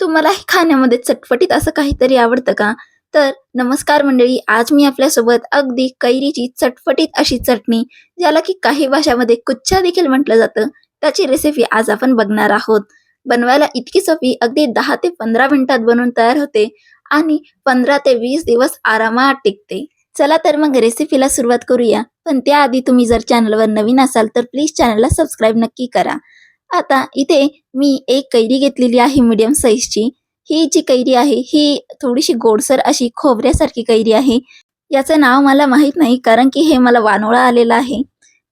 तुम्हाला हे खाण्यामध्ये चटपटीत असं काहीतरी आवडतं का? तर नमस्कार मंडळी आज मी आपल्यासोबत अगदी कैरीची चटपटीत अशी चटणी ज्याला की काही भाषामध्ये कुच्छा देखील म्हटलं जातं. त्याची रेसिपी आज आपण बघणार आहोत. बनवायला इतकी सोपी अगदी दहा ते पंधरा मिनिटात बनवून तयार होते आणि पंधरा ते वीस दिवस आरामात टिकते. चला तर मग रेसिपीला सुरुवात करूया. पण त्याआधी तुम्ही जर चॅनलवर नवीन असाल तर प्लीज चॅनलला सबस्क्राईब नक्की करा. आता इथे मी एक कैरी घेतलेली आहे मीडियम साईजची ही जी कैरी आहे ही थोडीशी गोडसर अशी खोबऱ्यासारखी कैरी आहे. याचं नाव मला माहीत नाही कारण की हे मला वानोळा आलेला आहे.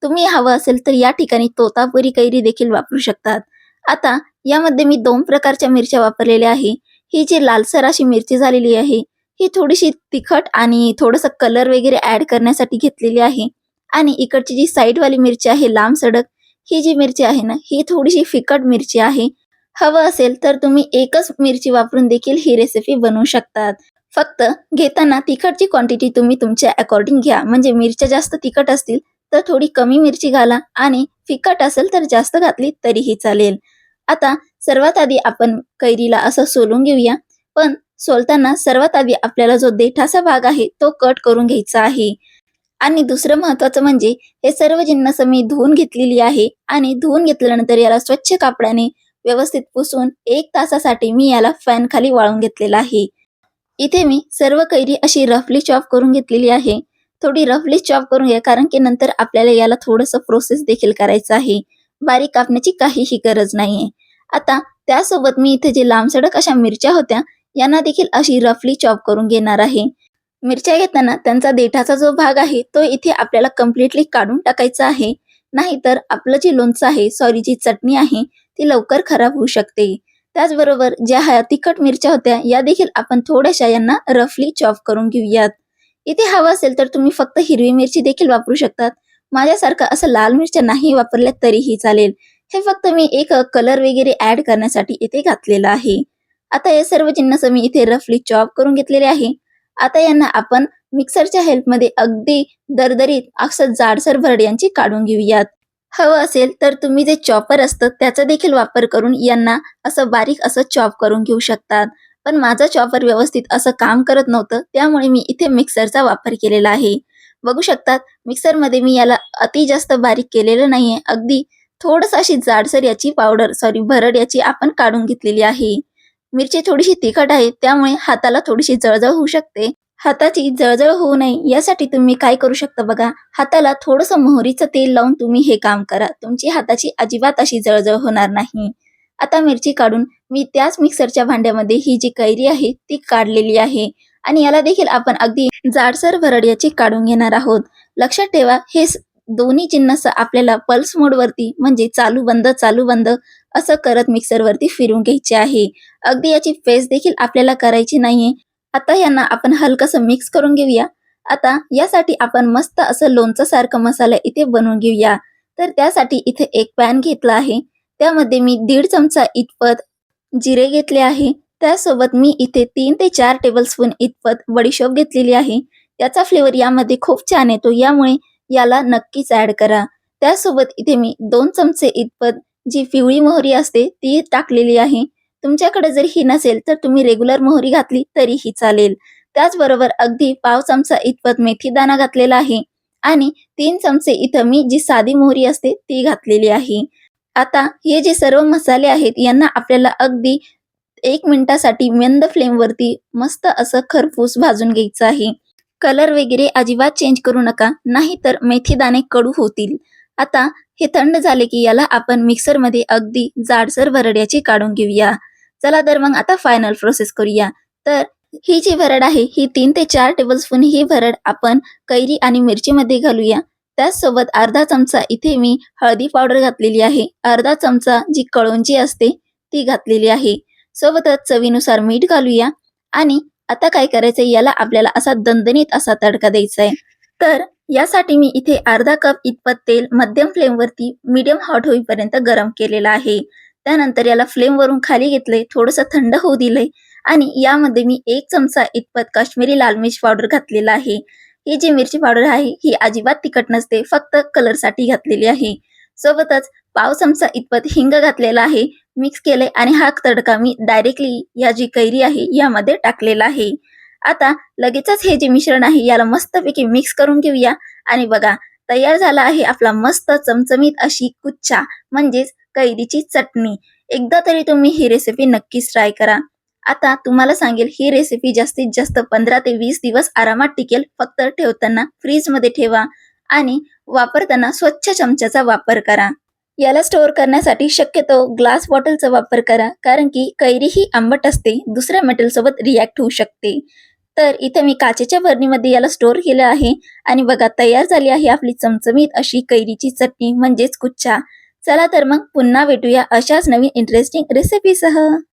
तुम्ही हवं असेल तर या ठिकाणी तोतापुरी कैरी देखील वापरू शकतात. आता यामध्ये मी दोन प्रकारच्या मिरच्या वापरलेल्या आहे. ही जी लालसर अशी मिरची झालेली आहे ही थोडीशी तिखट आणि थोडंसं कलर वगैरे ऍड करण्यासाठी घेतलेली आहे. आणि इकडची जी साईडवाली मिरची आहे लांब सडक ही जी मिरची आहे ना ही थोडीशी फिकट मिरची आहे. हवं असेल तर तुम्ही एकच मिरची वापरून देखील ही रेसिपी बनवू शकतात. फक्त घेताना तिखटची क्वांटिटी तुम्ही तुमच्या अकॉर्डिंग घ्या. म्हणजे मिरच्या जास्त तिखट असतील तर थोडी कमी मिरची घाला आणि फिकट असेल तर जास्त घातली तरीही चालेल. आता सर्वात आधी आपण कैरीला असं सोलून घेऊया. पण सोलताना सर्वात आधी आपल्याला जो देठाचा भाग आहे तो कट करून घ्यायचा आहे. आणि दुसरं महत्वाचं म्हणजे हे सर्व जिन्नस मी धुवून घेतलेली आहे आणि धुवून घेतल्यानंतर याला स्वच्छ कापडाने व्यवस्थित पुसून एक तासासाठी मी याला फॅन खाली वाळून घेतलेला आहे. इथे मी सर्व कैरी अशी रफली चॉप करून घेतलेली आहे. थोडी रफली चॉप करून घ्या कारण की नंतर आपल्याला याला थोडंसं प्रोसेस देखील करायचं आहे. बारीक कापण्याची काहीही गरज नाहीये. आता त्यासोबत मी इथे जे लांबसडक अशा मिरच्या होत्या यांना देखील अशी रफली चॉप करून घेणार आहे. मिरच्या घेताना त्यांचा देठाचा जो भाग आहे तो इथे आपल्याला कम्प्लिटली काढून टाकायचा आहे. नाहीतर आपलं जे लोणचं आहे सॉरी जी चटणी आहे ती लवकर खराब होऊ शकते. त्याचबरोबर ज्या ह्या तिखट मिरच्या होत्या या देखील आपण थोड्याशा यांना रफली चॉप करून घेऊयात. इथे हवं असेल तर तुम्ही फक्त हिरवी मिरची देखील वापरू शकतात. माझ्यासारखं असं लाल मिरच्या नाही वापरल्या तरीही चालेल. हे फक्त मी एक कलर वगैरे ऍड करण्यासाठी इथे घातलेलं आहे. आता हे सर्व जिन्नस मी इथे रफली चॉप करून घेतलेले आहे. आता यांना आपण मिक्सरच्या हेल्पमध्ये अगदी दरदरीत असं जाडसर भरड्यांची काढून घेऊयात. हवं असेल तर तुम्ही जे चॉपर असतं त्याचा देखील वापर करून यांना असं बारीक असं चॉप करून घेऊ शकतात. पण माझं चॉपर व्यवस्थित असं काम करत नव्हतं त्यामुळे मी इथे मिक्सरचा वापर केलेला आहे. बघू शकतात मिक्सरमध्ये मी याला अति जास्त बारीक केलेलं नाहीये अगदी थोडस अशी जाडसर याची पावडर सॉरी भरड याची आपण काढून घेतलेली आहे. मिरची थोडीशी तिखट आहे त्यामुळे हाताला थोडीशी जळजळ होऊ शकते. हाताची जळजळ होऊ नये यासाठी तुम्ही काय करू शकता बघा. हाताला थोडस मोहरीचं तेल लावून तुम्ही हे काम करा. तुमची हाताची अजिबात अशी जळजळ होणार नाही. आता मिरची काढून मी त्याच मिक्सरच्या भांड्यामध्ये ही जी कैरी आहे ती काढलेली आहे. आणि याला देखील आपण अगदी जाडसर भरड याची काढून घेणार आहोत. लक्षात ठेवा हे दोन्ही जिन्नस आपल्याला पल्स मोडवरती म्हणजे चालू बंद चालू बंद असं करत मिक्सरवरती फिरून घ्यायचे आहे. अगदी याची पेस्ट देखील आपल्याला करायची नाहीये. आता यांना आपण हलकसं मिक्स करून घेऊया. आता यासाठी आपण मस्त असं लोणचं सारखं मसाला इथे बनवून घेऊया. तर त्यासाठी इथे एक पॅन घेतला आहे. त्यामध्ये मी दीड चमचा इतपत जिरे घेतले आहे. त्यासोबत मी इथे तीन ते चार टेबल स्पून इतपत बडीशोप घेतलेली आहे. याचा फ्लेवर यामध्ये खूप छान येतो. यामुळे याला नक्कीच ऍड करा. त्यासोबत इथे मी दोन चमचे इतपत जी पिवळी मोहरी असते ती टाकलेली आहे. तुमच्याकडे जर ही नसेल तर तुम्ही रेग्युलर मोहरी घातली तरीही चालेल. त्याचबरोबर अगदी पाव चमचा इतपत मेथी दाणा घातलेला आहे. आणि तीन चमचे इथं मी जी साधी मोहरी असते ती घातलेली आहे. आता हे जे सर्व मसाले आहेत यांना आपल्याला अगदी एक मिनिटासाठी मंद फ्लेमवरती मस्त असं खरपूस भाजून घ्यायचं आहे. कलर वगैरे अजिबात चेंज करू नका नाहीतर मेथी दाणे कडू होतील. आता हे थंड झाले की याला आपण मिक्सरमध्ये अगदी जाडसर भरड्याची काढून घेऊया. चला तर मग आता फायनल प्रोसेस करूया. तर ही जी भरड आहे ही तीन ते चार टेबलस्पून ही भरड आपण कैरी आणि मिरचीमध्ये घालूया. त्याचसोबत अर्धा चमचा इथे मी हळदी पावडर घातलेली आहे. अर्धा चमचा जी कळोंजी असते ती घातलेली आहे. सोबतच चवीनुसार मीठ घालूया. आणि आता काय करायचंय याला आपल्याला असा दणदणीत असा तडका द्यायचा आहे तर यासाठी मी इथे अर्धा कप इतपत तेल मध्यम फ्लेमवरती मीडियम हॉट होईपर्यंत गरम केलेलं आहे. त्यानंतर याला फ्लेमवरून खाली घेतलंय थोडंसं थंड होऊ दिलंय आणि यामध्ये मी एक चमचा इतपत काश्मीरी लाल मिर्च पावडर घातलेला आहे. ही जी मिरची पावडर आहे ही अजिबात तिखट नसते फक्त कलरसाठी घातलेली आहे. सोबतच पाव चमचा इतपत हिंग घातलेला आहे मिक्स केले आणि हा तडका मी डायरेक्टली या जी कैरी आहे यामध्ये टाकलेला आहे. आता लगेचच हे जे मिश्रण आहे याला मस्तपैकी मिक्स करून घेऊया. आणि बघा तयार झाला आहे आपला मस्त चमचमीत अशी कुच्छा म्हणजेच कैरीची चटणी. एकदा तरी तुम्ही ही रेसिपी नक्कीच ट्राय करा. आता तुम्हाला सांगेल ही रेसिपी जास्तीत जास्त पंधरा ते वीस दिवस आरामात टिकेल. फक्त ठेवताना फ्रीजमध्ये ठेवा आणि वापरताना स्वच्छ चमच्याचा वापर करा. याला स्टोअर करण्यासाठी शक्यतो ग्लास बॉटलचा वापर करा कारण की कैरी ही आंबट असते दुसऱ्या मेटल सोबत रिॲक्ट होऊ शकते. तर इथे मी काचेच्या बरणीमध्ये याला स्टोअर केलं आहे आणि बघा तयार झाली आहे आपली चमचमीत अशी कैरीची चटणी म्हणजेच कुच्छा चला तर मग पुन्हा भेटूया अशाच नवीन इंटरेस्टिंग रेसिपीसह